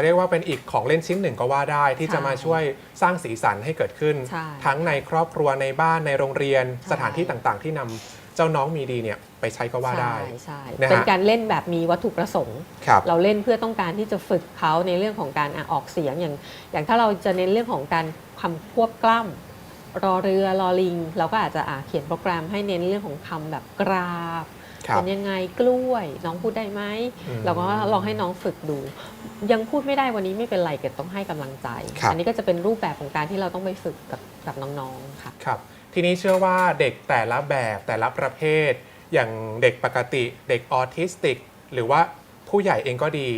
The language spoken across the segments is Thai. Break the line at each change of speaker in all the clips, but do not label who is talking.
จะเรียกว่าเป็นอีกของเล่นชิ้นหนึ่งก็ว่าได้ ที่
ใช่
จะมาช่วยสร้างสีสันให้เกิดขึ้น
ใช่
ทั้งในครอบครัวในบ้านในโรงเรียน
ใช่
สถานที่ต่างๆ ที่นำเจ้าน้องมีดีเนี่ยไปใช้ก็ว่าได้
ใช่ใช่
นะฮะ
เป็นการเล่นแบบมีวัตถุประสงค์
ครับ
เราเล่นเพื่อต้องการที่จะฝึกเขาในเรื่องของการอะออกเสียงอย่าง อย่างถ้าเราจะเน้นเรื่องของการคำควบกล้ำรอเรือรอลิง เราก็อาจจะอะเขียนโปรแกรมให้เน้นเรื่องของคำแบบกราบ
ครับ
เป็นยังไงกล้วย น้องพูดได้ไหม
อืม
เราก็ลองให้น้องฝึกดู ยังพูดไม่ได้วันนี้ไม่เป็นไรเกิดต้องให้กำลังใจ
ครับ
อันี้ก็จะเป็นรูปแบบของการที่เราต้องไปฝึกกับกับน้องๆค่ะ
ครับ ทีนี้เชื่อว่าเด็กแต่ละแบบแต่ละประเภท อย่างเด็กปกติ เด็กออทิสติก หรือว่าผู้ใหญ่เองก็ดี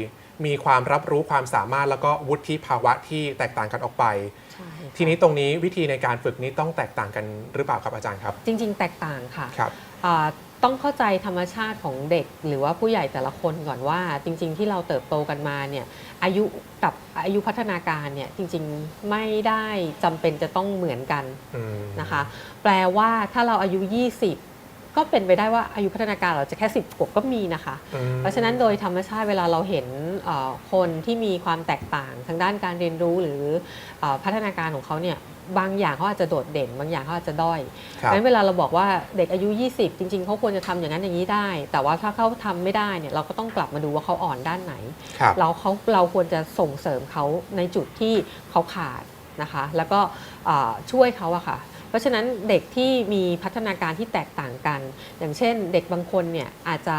มีความรับรู้ความสามารถแล้วก็วุฒิภาวะที่แตกต่างกันออกไป
ใช่ค่ะ
ทีนี้ตรงนี้วิธีในการฝึกนี้ต้องแตกต่างกันหรือเปล่าครับอาจารย์ครับ
จริง ๆ แตกต่างค่ะ
ครับ
อ่า ต้องเข้าใจธรรมชาติของเด็ก หรือว่าผู้ใหญ่แต่ละคนก่อนว่า จริง ๆ ที่เราเติบโตกันมาเนี่ยอายุกับอายุพัฒนาการเนี่ยจริงๆไม่ได้จำเป็นจะต้องเหมือนกัน
อืม
นะคะ แปลว่าถ้าเราอายุ 20 ก็เป็นไปได้ว่าอายุพัฒนาการเราจะแค่ 10ขวบก็มีนะคะ
อืม
เพราะฉะนั้นโดยธรรมชาติเวลาเราเห็นเอ่อคนที่มีความแตกต่างทางด้านการเรียนรู้หรือเออพัฒนาการของเขาเนี่ย บางอย่างเขาอาจจะโดดเด่น บางอย่างเขาอาจจะด้อย
ครับ
งั้นเวลาเราบอกว่าเด็กอายุ 20 จริง ๆเขาควรจะทำอย่างนั้นอย่างนี้ได้ แต่ว่าถ้าเขาทำไม่ได้เนี่ยเราก็ต้องกลับมาดูว่าเขาอ่อนด้านไหน
ครับ
เราเขาเราควรจะส่งเสริมเขาในจุดที่เขาขาดนะคะ แล้วก็เอ่อช่วยเขาอะค่ะ เพราะฉะนั้นเด็กที่มีพัฒนาการที่แตกต่างกัน อย่างเช่น เด็กบางคนเนี่ยอาจจะ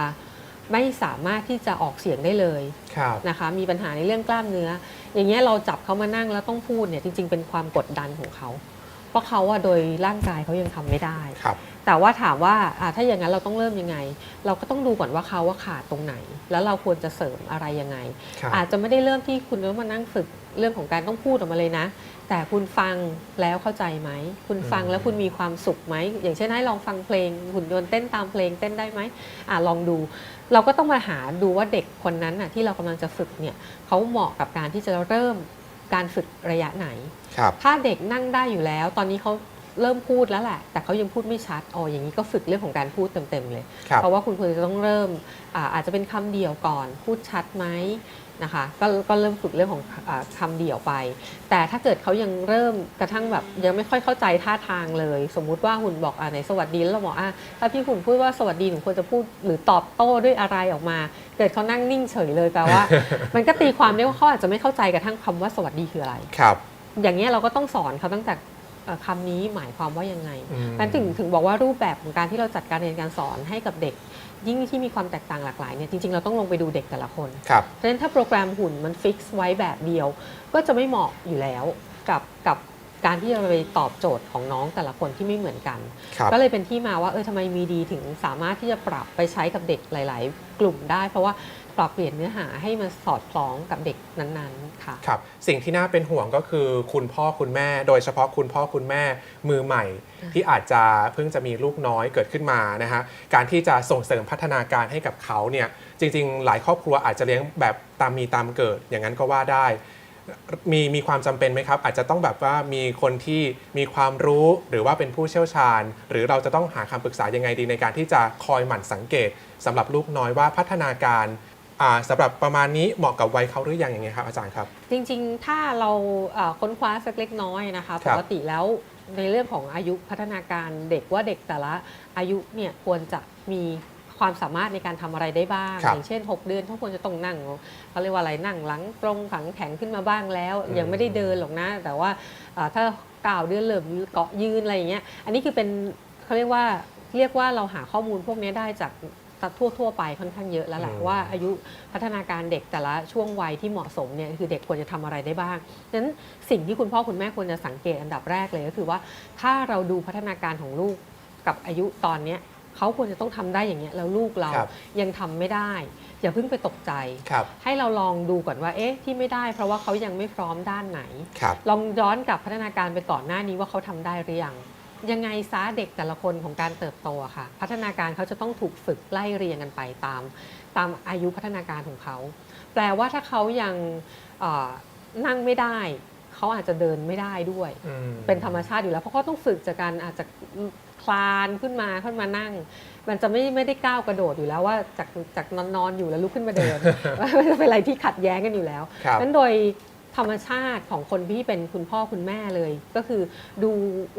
ไม่สามารถที่จะออกเสียงได้เลย
ครับ
นะคะมีปัญหาในเรื่องกล้ามเนื้อ อย่างเงี้ยเราจับเขามานั่งแล้วต้องพูดเนี่ยจริง ๆ เป็นความกดดันของเขา เพราะเขาอะโดยร่างกายเขายังทำไม่ได้
ครับ
แต่ว่าถามว่าอ่าถ้าอย่างนั้นเราต้องเริ่มยังไง เราก็ต้องดูก่อนว่าเขาว่าขาดตรงไหน แล้วเราควรจะเสริมอะไรยังไง
ครับ
อาจจะไม่ได้เริ่มที่คุณต้องมานั่งฝึกเรื่องของการต้องพูดออกมาเลยนะ แต่คุณฟังแล้วเข้าใจไหม คุณฟัง
อืม
แล้วคุณมีความสุขไหม อย่างเช่นให้ลองฟังเพลงหุ่นยนต์เต้นตามเพลงเต้นได้ไหมอ่าลองดู เราก็ต้องมาหาดูว่าเด็กคนนั้นน่ะที่เรากำลังจะฝึกเนี่ยเขาเหมาะกับการที่จะเริ่มการฝึกระยะไหน
ครับ
ถ้าเด็กนั่งได้อยู่แล้ว ตอนนี้เขา เริ่มพูดแล้วแหละ แต่เขายังพูดไม่ชัดอ๋ออย่างนี้ก็ฝึกเรื่องของการพูดเต็มๆเลย
ครับ
เพราะว่าคุณควรจะต้องเริ่มอาอาจจะเป็นคำเดี่ยวก่อน พูดชัดไหมนะคะก็ก็เริ่มฝึกเรื่องของอาคำเดี่ยวไป แต่ถ้าเกิดเขายังเริ่มกระทั่งแบบยังไม่ค่อยเข้าใจท่าทางเลย สมมุติว่าหุ่นบอกอ่าไหนสวัสดีแล้วเราบอกอะถ้าพี่หุ่นพูดว่าสวัสดีหนูควรจะพูดหรือตอบโต้ด้วยอะไรออกมา เกิดเขานั่งนิ่งเฉยเลยแปลว่า มันก็ตีความได้ว่าเขาอาจจะไม่เข้าใจกระทั่งคำว่าสวัสดีคืออะไร
ครับ
อย่างนี้ยเราก็ต้องสอนเขาตั้งแต่เอ่อ คำนี้หมายความว่ายังไง
อืม
นั้นถึงถึงบอกว่ารูปแบบของการที่เราจัดการเรียนการสอนให้กับเด็ก ยิ่งที่มีความแตกต่างหลากหลายเนี่ยจริงๆ เราต้องลงไปดูเด็กแต่ละคน
ครับ
เพราะฉะนั้นถ้าโปรแกรมหุ่นมันฟิกซ์ไว้แบบเดียว ก็จะไม่เหมาะอยู่แล้วกับกับ การที่จะไปตอบโจทย์ของน้องแต่ละคนที่ไม่เหมือนกัน
ครับ
ก็เลยเป็นที่มาว่าเออทำไมมีดีถึงสามารถที่จะปรับไปใช้กับเด็กหลาย ๆ กลุ่มได้ เพราะว่าปรับเปลี่ยนเนื้อหาให้มันสอดคล้องกับเด็กนั้นๆค่ะ
ครับ สิ่งที่น่าเป็นห่วงก็คือคุณพ่อคุณแม่ โดยเฉพาะคุณพ่อคุณแม่มือใหม่ ที่อาจจะเพิ่งจะมีลูกน้อยเกิดขึ้นมานะฮะการที่จะส่งเสริมพัฒนาการให้กับเขาเนี่ยจริง ๆ หลายครอบครัวอาจจะเลี้ยงแบบตามมีตามเกิดอย่างนั้นก็ว่าได้ มีมีความจำเป็นไหมครับ อาจจะต้องแบบว่ามีคนที่มีความรู้หรือว่าเป็นผู้เชี่ยวชาญ หรือเราจะต้องหาคำปรึกษายังไงดีในการที่จะคอยหมั่นสังเกตสำหรับลูกน้อยว่าพัฒนาการอ่าสำหรับประมาณนี้เหมาะกับวัยเขาหรือยังอย่างไงครับอาจารย์ครับ
จริงๆ ถ้าเราเอ่อค้นคว้าสักเล็กน้อยนะคะ
ค
ป
รับ
กติแล้วในเรื่องของอายุพัฒนาการเด็กว่าเด็กแต่ละอายุเนี่ยควรจะมี ความสามารถในการทำอะไรได้บ้าง
ครับ
อย่างเช่น 6 เดือนเขาควรจะต้องนั่งเขาเรียกว่าอะไรนั่งหลังตรงขังแข็งขึ้นมาบ้างแล้ว
อืม
ยังไม่ได้เดินหรอกนะ แต่ว่าเอ่อถ้าเก้าเดือนเริ่มเกาะยืนอะไรอย่างเงี้ยอันนี้คือเป็นเขาเรียกว่าเรียกว่าเราหาข้อมูลพวกนี้ได้จากทั่วทั่วๆไปค่อนข้างเยอะแล้วแหละว่าอายุพัฒนาการเด็กแต่ละช่วงวัยที่เหมาะสมเนี่ยคือเด็กควรจะทำอะไรได้บ้างดังนั้นสิ่งที่คุณพ่อคุณแม่ควรจะสังเกตอันดับแรกเลยก็คือว่า ถ้าเราดูพัฒนาการของลูกกับอายุตอนเนี้ย เขาควรจะต้องทำได้อย่างเงี้ยแล้วลูกเรา
ครับ
ยังทำไม่ได้ อย่าเพิ่งไปตกใจ
ครับ
ให้เราลองดูก่อนว่าเอ๊ะที่ไม่ได้เพราะว่าเขายังไม่พร้อมด้านไหน
ครับ
ลองย้อนกลับพัฒนาการไปก่อนหน้านี้ว่าเขาทำได้หรือยังยังไงซะเด็กแต่ละคนของการเติบโตอะค่ะ พัฒนาการเขาจะต้องถูกฝึกไล่เรียงกันไปตาม ตามอายุพัฒนาการของเขา แปลว่าถ้าเขายังเอ่อนั่งไม่ได้ เขาอาจจะเดินไม่ได้ด้วย
อืม
เป็นธรรมชาติอยู่แล้ว เพราะเขาต้องฝึกจากการอาจจะคคลานขึ้นมาขึ้นมานั่ง มันจะไม่ไม่ได้ก้าวกระโดดอยู่แล้วว่าจากจากนอนนอนอยู่แล้วลุกขึ้นมาเดินมันจะเป็นอะไรที่ขัดแย้งกันอยู่แล้ว
ครับ
นั้นโดยธรรมชาติของคนที่เป็นคุณพ่อคุณแม่เลย ก็คือดู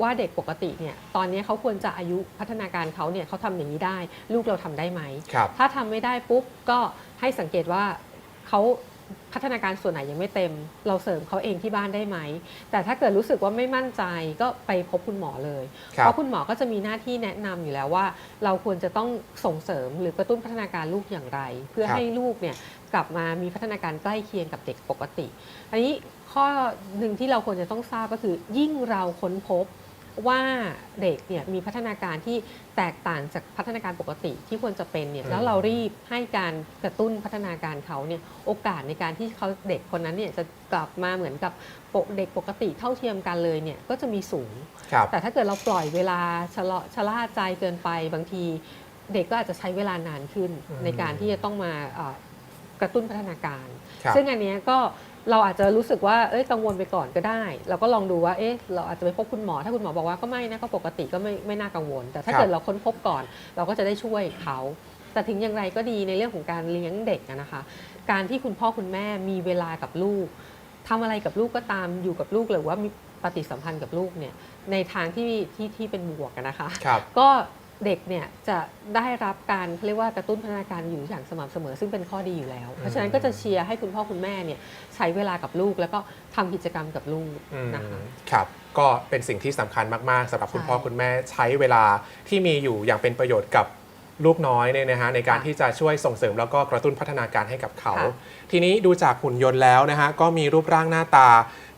ว่าเด็กปกติเนี่ยตอนนี้เขาควรจะอายุพัฒนาการเขาเนี่ยเขาทำอย่างนี้ได้ ลูกเราทำได้ไหม
ครับ
ถ้าทำไม่ได้ปุ๊บก็ให้สังเกตว่าเขา พัฒนาการส่วนไหนยังไม่เต็ม เราเสริมเขาเองที่บ้านได้ไหม แต่ถ้าเกิดรู้สึกว่าไม่มั่นใจก็ไปพบคุณหมอเลย
ครับ
เพราะคุณหมอก็จะมีหน้าที่แนะนำอยู่แล้วว่า เราควรจะต้องส่งเสริมหรือกระตุ้นพัฒนาการลูกอย่างไร เพื่อ
ครับ
ให้ลูกเนี่ยกลับมามีพัฒนาการใกล้เคียงกับเด็กปกติ อันนี้ข้อหนึ่งที่เราควรจะต้องทราบก็คือยิ่งเราค้นพบ ว่าเด็กเนี่ยมีพัฒนาการที่แตกต่างจากพัฒนาการปกติที่ควรจะเป็นเนี่ย
อืม
แล้วเรารีบให้การกระตุ้นพัฒนาการเขาเนี่ยโอกาสในการที่เขาเด็กคนนั้นเนี่ยจะกลับมาเหมือนกับปกเด็กปกติเท่าเทียมกันเลยเนี่ยก็จะมีสูง
ครับ
แต่ถ้าเกิดเราปล่อยเวลาชะลอชะล่าใจเกินไปบางทีเด็กก็อาจจะใช้เวลานานขึ้น
อืม
ในการที่จะต้องมาเอ่อกระตุ้นพัฒนาการ
ครับ
ซึ่งอันเนี้ยก็ เราอาจจะรู้สึกว่าเอ้ยกังวลไปก่อนก็ได้ เราก็ลองดูว่าเอ๊ะเราอาจจะไปพบคุณหมอ ถ้าคุณหมอบอกว่าก็ไม่นะก็ปกติก็ไม่ไม่น่ากังวล แต่ถ้า
ครับ
เกิดเราค้นพบก่อน เราก็จะได้ช่วยเขาแต่ถึงอย่างไรก็ดีในเรื่องของการเลี้ยงเด็กอะนะคะ การที่คุณพ่อคุณแม่มีเวลากับลูกทำอะไรกับลูกก็ตามอยู่กับลูกหรือว่ามีปฏิสัมพันธ์กับลูกเนี่ยในทางที่ที่ที่เป็นบวกอะนะคะ
ครับ
ก็ เด็กเนี่ยจะได้รับการเรียกว่ากระตุ้นพัฒนาการอยู่อย่างสม่ำเสมอซึ่งเป็นข้อดีอยู่แล้ว เพราะฉะนั้นก็จะเชียร์ให้คุณพ่อคุณแม่เนี่ยใช้เวลากับลูก แล้วก็ทำกิจกรรมกับลูก
อืม
นะคะ
ครับก็เป็นสิ่งที่สำคัญมาก ๆสำหรับคุณ
ใช่
พ่อคุณแม่ใช้เวลาที่มีอยู่อย่างเป็นประโยชน์กับลูกน้อยเนี่ยนะฮะในการ
ค่ะ
ที่จะช่วยส่งเสริมแล้วก็กระตุ้นพัฒนาการให้กับเขา
ค่ะ
ทีนี้ดูจากหุ่นยนต์แล้วนะฮะก็มีรูปร่างหน้าตา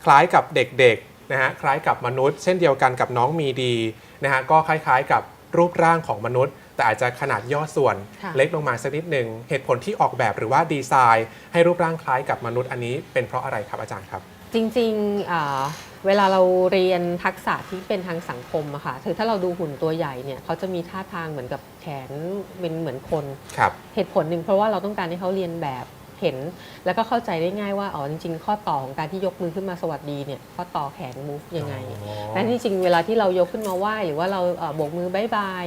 คล้ายกับเด็กๆนะฮะคล้ายกับมนุษย์ เช่นเดียวกันกับน้องมีดีนะฮะก็คล้ายๆกับ รูปร่างของมนุษย์ แต่อาจจะขนาดย่อส่วน
ค่ะ
เล็กลงมาสักนิดหนึ่งเหตุผลที่ออกแบบหรือว่าดีไซน์ ให้รูปร่างคล้ายกับมนุษย์อันนี้เป็นเพราะอะไรครับอาจารย์ครับ
จริงๆอ่าเวลาเราเรียนทักษะที่เป็นทางสังคมอะค่ะคือถ้าเราดูหุ่นตัวใหญ่เนี่ยเขาจะมีท่าทางเหมือนกับแขนเป็นเหมือนคน
ครับ
เหตุผลหนึ่งเพราะว่าเราต้องการให้เขาเรียนแบบ เห็น แล้วก็เข้าใจได้ง่ายว่าอ๋อจริงๆข้อต่อของการที่ยกมือขึ้นมาสวัสดีเนี่ยข้อต่อแขน move ยังไง
อ๋อ
และที่จริงเวลาที่เรายกขึ้นมาไหว้หรือว่าเราเอ่อโบกมือบายบาย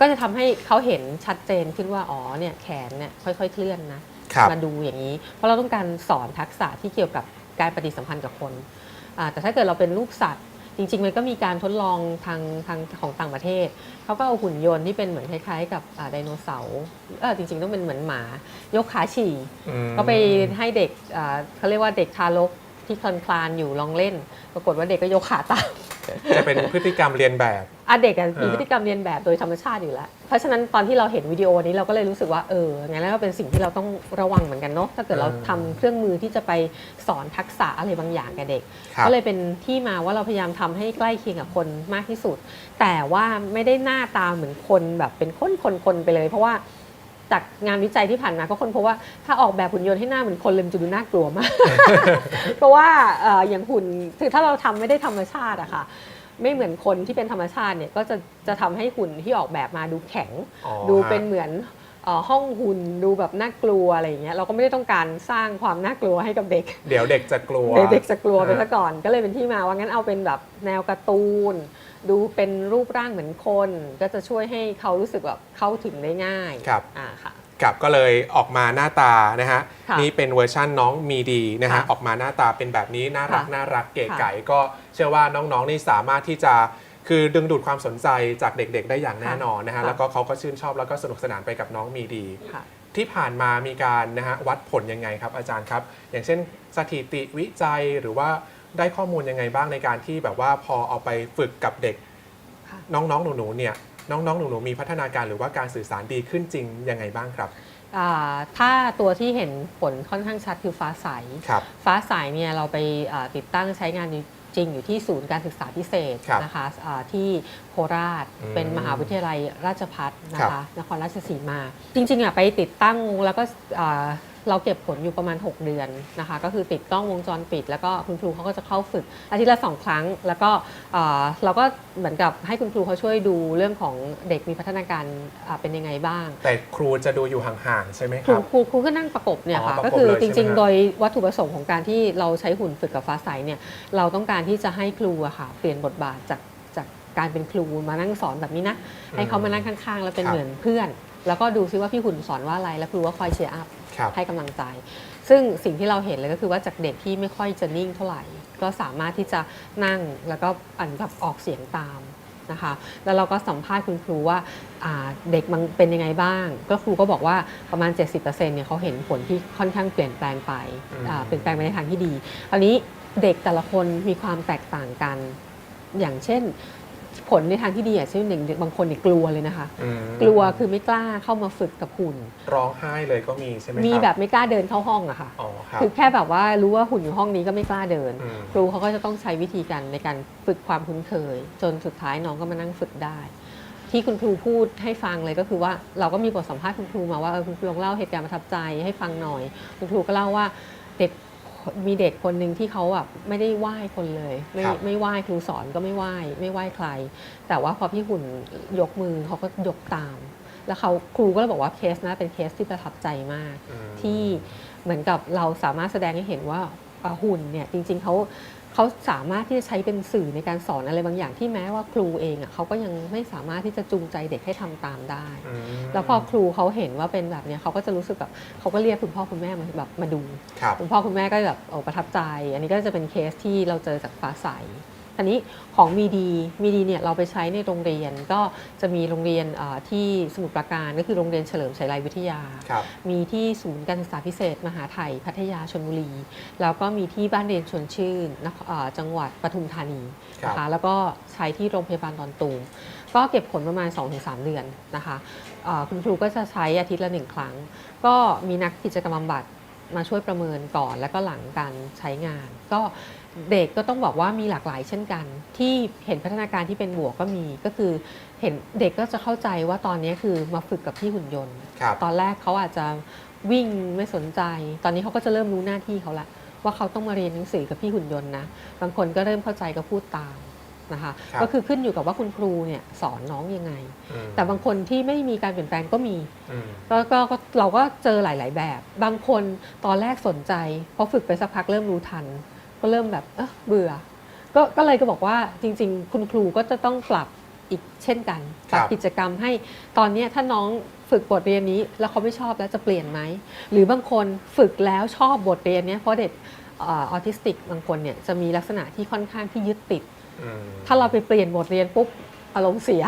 ก็จะทำให้เขาเห็นชัดเจนขึ้นว่าอ๋อเนี่ยแขนเนี่ยค่อย ๆ เคลื่อนนะครับมาดูอย่างนี้ เพราะเราต้องการสอนทักษะที่เกี่ยวกับการปฏิสัมพันธ์กับคนอ่าแต่ถ้าเกิดเราเป็นลูกสัตว์ จริง ๆ มันก็มีการทดลองทางทางของต่างประเทศ เขาก็เอาหุ่นยนต์ที่เป็นเหมือนคล้ายๆ กับอ่าไดโนเสาร์เออจริง ๆ ต้องเป็นเหมือนหมา ยกขาฉี่
อืม
ก็ไปให้เด็กอ่าเขาเรียกว่าเด็กทารกที่คลานคลานๆอยู่ลองเล่น ปรากฏว่าเด็กก็ยกขาตาม
จะเป็นพฤติกรรมเรียนแบบ
อะเด็กอะมี
เออ
พฤติกรรมเรียนแบบโดยธรรมชาติอยู่แล้ว เพราะฉะนั้นตอนที่เราเห็นวิดีโอนี้เราก็เลยรู้สึกว่าเอองั้นแล้วก็เป็นสิ่งที่เราต้องระวังเหมือนกันเนาะถ้าเกิดเราทำเครื่องมือที่จะไปสอนทักษะอะไรบางอย่างกับเด็ก
ครับ
ก็เลยเป็นที่มาว่าเราพยายามทำให้ใกล้เคียงกับคนมากที่สุด แต่ว่าไม่ได้หน้าตาเหมือนคนแบบเป็นคนคนคนไปเลย เพราะว่า จากงานวิจัยที่ผ่านมาก็คนพบว่าถ้าออกแบบหุ่นยนต์ให้หน้าเหมือนคนเลยมันจะดูน่ากลัวมาก เพราะว่าเอ่ออย่างหุ่นคือถ้าเราทำไม่ได้ธรรมชาติอะค่ะไม่เหมือนคนที่เป็นธรรมชาติเนี่ยก็จะจะทำให้หุ่นที่ออกแบบมาดูแข็ง
อ๋อ
ดูเป็น
ฮะ
เหมือนเอ่อห้องหุ่นดูแบบน่ากลัวอะไรอย่างเงี้ยเราก็ไม่ได้ต้องการสร้างความน่ากลัวให้กับเด็ก
เดี๋ยวเด็กจะกลัว
เด็กๆจะกลัวไป
อ่า
ซะก่อน ก็เลยเป็นที่มาว่างั้นเอาเป็นแบบแนวการ์ตูน ดูเป็นรูปร่างเหมือนคน ก็จะช่วยให้เขารู้สึกแบบเข้าถึงได้ง่าย
ครับ
อ่าค่ะ
กับก็เลยออกมาหน้าตานะฮะ
ค่ะ
นี่เป็นเวอร์ชั่นน้องมีดีนะฮะ
ค่ะ
ออกมาหน้าตาเป็นแบบนี้น่ารัก
ค่ะ
น่ารักเก๋
ค่ะ
ไก่ก็เชื่อว่าน้องๆนี่สามารถที่จะคือดึงดูดความสนใจจากเด็กๆ ได้อย่างแน่นอนนะฮะ
ค่ะ
แล้วก็เขาก็ชื่นชอบแล้วก็สนุกสนานไปกับน้องมีดี
ค่ะ
ที่ผ่านมามีการนะฮะวัดผลยังไงครับอาจารย์ครับ อย่างเช่นสถิติวิจัยหรือว่า ได้ข้อมูลยังไงบ้างในการที่แบบว่าพอเอาไปฝึกกับเด็ก
ค่ะ
น้องๆหนูๆเนี่ยน้องๆหนูๆมีพัฒนาการหรือว่าการสื่อสารดีขึ้นจริงยังไงบ้างครับ
อ่าถ้าตัวที่เห็นผลค่อนข้างชัดคือฟ้าใส
ครับ
ฟ้าใสเนี่ยเราไปอ่าติดตั้งใช้งานจริงอยู่ที่ศูนย์การศึกษาพิเศษ
ครับ
นะคะอ่าที่โคราช
อืม
เป็นมหาวิทยาลัยราชพัฒนะ
ครั
คะ
บ
นครราชสีมา จริงๆอะไปติดตั้งแล้วก็อ่า เราเก็บผลอยู่ประมาณ 6 เดือนนะคะ ก็คือติดกล้องวงจรปิด แล้วก็คุณครูเขาก็จะเข้าฝึกอาทิตย์ละสองครั้ง แล้วก็อ่าเราก็เหมือนกับให้คุณครูเขาช่วยดูเรื่องของเด็กมีพัฒนาการอ่าเป็นยังไงบ้าง
แต่ครูจะดูอยู่ห่างๆใช่ไหม
ค
ค
รู
รับ
ครูครูก็นั่งประกบเนี่ยค่ะ
อ๋อประกบ
ก็คือ
เลย
จ
ใช่
ริง
ไหมฮะ
ๆโดยวัตถุประสงค์ของการที่เราใช้หุ่นฝึกกับฟ้าใสเนี่ยเราต้องการที่จะให้ครูอะค่ะเปลี่ยนบทบาทจากจากการเป็นครูมานั่งสอนแบบนี้นะให้เขามานั่งข้างๆ แล้วเป็น
ครับ
เหมือนเพื่อน แล้วก็ดูซิว่าพี่หุ่นสอนว่าอะไรแล้วครูก็คอยเชียร์อัพ
ครับ
ให้กำลังใจ ซึ่งสิ่งที่เราเห็นเลยก็คือว่าจากเด็กที่ไม่ค่อยจะนิ่งเท่าไหร่ ก็สามารถที่จะนั่งแล้วก็อันแบบออกเสียงตามนะคะแล้วเราก็สัมภาษณ์คุณครูว่าาเด็กมันเป็นยังไงบ้าง ก็ครูก็บอกว่าประมาณ 70%เนี่ยเขาเห็นผลที่ค่อนข้างเปลี่ยนแปลงไปเปลี่ยนแปลงไปในทางที่ดีคราวนี้เด็กแต่ละคนมีความแตกต่างกัน อย่างเช่น ผลในทางที่ดีอะเช่นหนึ่งบางคนเนี่ยกลัวเลยนะคะ
อืม
กลัวคือไม่กล้าเข้ามาฝึกกับหุ่น
ร้องไห้เลยก็มีใช่ไหม
มี
ครับ
แบบไม่กล้าเดินเข้าห้องอะค่ะ
อ๋อครับ
คือแค่แบบว่ารู้ว่าหุ่นอยู่ห้องนี้ก็ไม่กล้าเดิน
อืม
ครูเขาก็จะต้องใช้วิธีการในการฝึกความคุ้นเคย จนสุดท้ายน้องก็มานั่งฝึกได้ ที่คุณครูพูดให้ฟังเลยก็คือว่าเราก็มีบทสัมภาษณ์คุณครูมาว่าเออคุณครูลองเล่าเหตุการณ์ประทับใจให้ฟังหน่อย คุณครูก็เล่าว่าเด็ก มีเด็กคนหนึ่งที่เขาแบบไม่ได้ไหว้คนเลย ไม่
ครับ
ไม่ไหว้ครูสอนก็ไม่ไหว้ไม่ไหว้ใคร แต่ว่าพอพี่หุ่นยกมือเขาก็ยกตาม แล้วเขาครูก็เลยบอกว่าเคสนะเป็นเคสที่ประทับใจมาก
อืม
ที่เหมือนกับเราสามารถแสดงให้เห็นว่าอ่าหุ่นเนี่ยจริงๆเขา เขาสามารถที่จะใช้เป็นสื่อในการสอนอะไรบางอย่างที่แม้ว่าครูเองอะเขาก็ยังไม่สามารถที่จะจูงใจเด็กให้ทำตามได้
อืม
แล้วพอครูเขาเห็นว่าเป็นแบบเนี้ยเขาก็จะรู้สึกแบบเขาก็เรียกคุณพ่อคุณแม่มาแบบมาดู
ครับ
คุณพ่อคุณแม่ก็แบบโอ้ประทับใจ อันนี้ก็จะเป็นเคสที่เราเจอจากฟ้าใส อันนี้ของมีดีมีดีเนี่ยเราไปใช้ในโรงเรียน ก็จะมีโรงเรียนเอ่อที่สมุทรปราการก็คือโรงเรียนเฉลิมชัยไรวิทยา
ครับ
มีที่ศูนย์การศึกษาพิเศษ มหาไทยพัทยาชนบุรี แล้วก็มีที่บ้านเรียนชวนชื่นนครเอ่อจังหวัดปทุมธานี
ครับ
นะคะแล้วก็ใช้ที่โรงพยาบาลดอนตูมก็เก็บผลประมาณ 2-3 เดือนนะคะเอ่อคุณครูก็จะใช้อาทิตย์ละหนึ่งครั้ง ก็มีนักกิจกรรมบำบัด มาช่วยประเมินก่อนแล้วก็หลังการใช้งาน ก็เด็กก็ต้องบอกว่ามีหลากหลายเช่นกัน ที่เห็นพัฒนาการที่เป็นบวกก็มีก็คือเห็นเด็กก็จะเข้าใจว่าตอนนี้คือมาฝึกกับพี่หุ่นยนต์
ครับ
ตอนแรกเขาอาจจะวิ่งไม่สนใจ ตอนนี้เขาก็จะเริ่มรู้หน้าที่เขาละว่าเขาต้องมาเรียนหนังสือกับพี่หุ่นยนต์นะ บางคนก็เริ่มเข้าใจก็พูดตาม นะคะ
ครับ
ก็คือขึ้นอยู่กับว่าคุณครูเนี่ยสอนน้องยังไง
อืม
แต่บางคนที่ไม่มีการเปลี่ยนแปลงก็มี
อืม
ก็ก็ก็เราก็เจอหลาย ๆ แบบ บางคนตอนแรกสนใจพอฝึกไปสักพักเริ่มรู้ทัน ก็เริ่มแบบเออเบื่อ ก็ก็เลยก็บอกว่าจริง ๆ คุณครูก็จะต้องปรับอีกเช่นกันปรับ
ครับ
กิจกรรมให้ตอนเนี้ยถ้าน้องฝึกบทเรียนนี้ แล้วเขาไม่ชอบแล้วจะเปลี่ยนไหมหรือบางคนฝึกแล้วชอบบทเรียนเนี้ยเพราะเด็กเออทิสติกบางคนเนี่ยจะมีลักษณะที่ค่อนข้างที่ยึดติด
อืม
ถ้าเราไปเปลี่ยนบทเรียนปุ๊บอารมณ์เสีย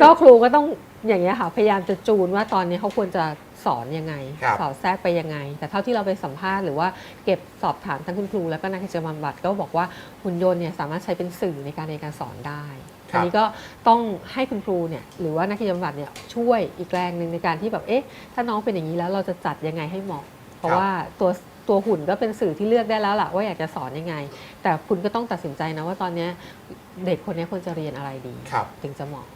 ก็ครูก็ต้องอย่างเงี้ยค่ะพยายามจะจูนว่าตอนนี้เขาควรจะสอนยังไง
ครับ
สอนแทรกไปยังไง แต่เท่าที่เราไปสัมภาษณ์หรือว่าเก็บสอบถามทั้งคุณครู แล้วก็นักกิจกรรมบำบัดก็บอกว่าหุ่นยนต์เนี่ยสามารถใช้เป็นสื่อในการเรียนการสอนได้
ครับ
อันนี้ก็ต้องให้คุณครูเนี่ยหรือว่านักกิจกรรมบำบัดเนี่ยช่วยอีกแรงหนึ่งในการที่แบบเอ๊ะถ้าน้องเป็นอย่างนี้แล้วเราจะจัดยังไงให้เหมาะ เพราะว่าตัว ตัวหุ่นก็เป็นสื่อที่เลือกได้แล้วล่ะว่าอยากจะสอนยังไง แต่คุณก็ต้องตัดสินใจนะว่าตอนเนี้ยเด็กคนนี้ควรจะเรียนอะไรดี
ครับ
ถึงจะเหมาะ